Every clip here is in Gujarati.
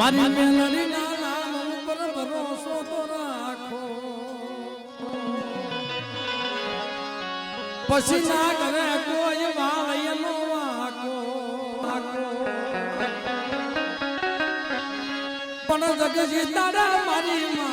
મારી મેલડીના નામ ઉપર ભરોસો તો રાખો પછી ના કરે કોઈ વાળયનો વાકો. પણ જગજી તારા મારી માતા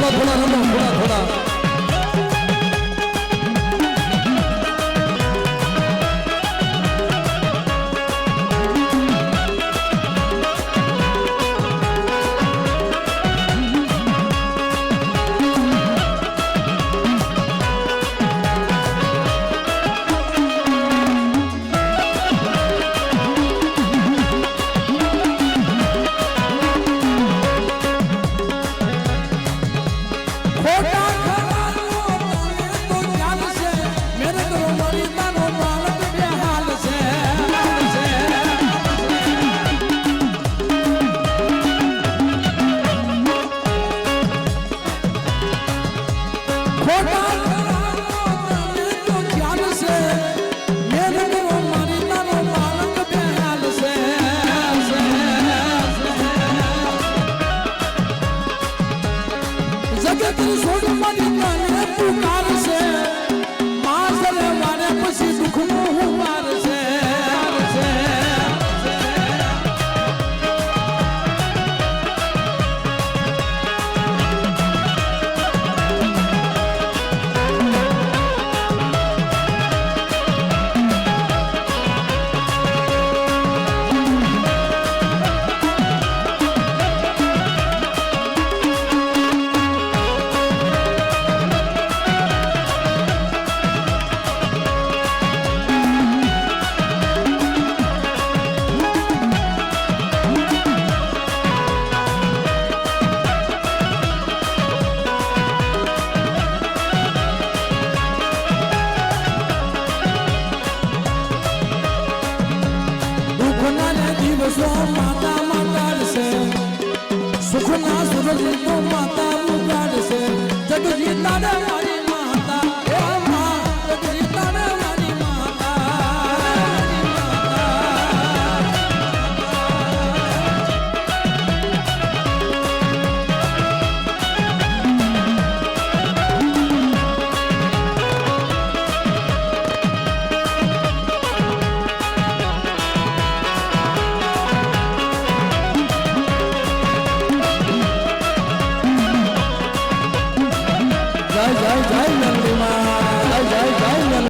돌아 돌아 한번 돌아 돌아 છોડ મારી તને પુકારશે દિવસો માતા માતા સુખના સુરજ તો માતા জয় জয়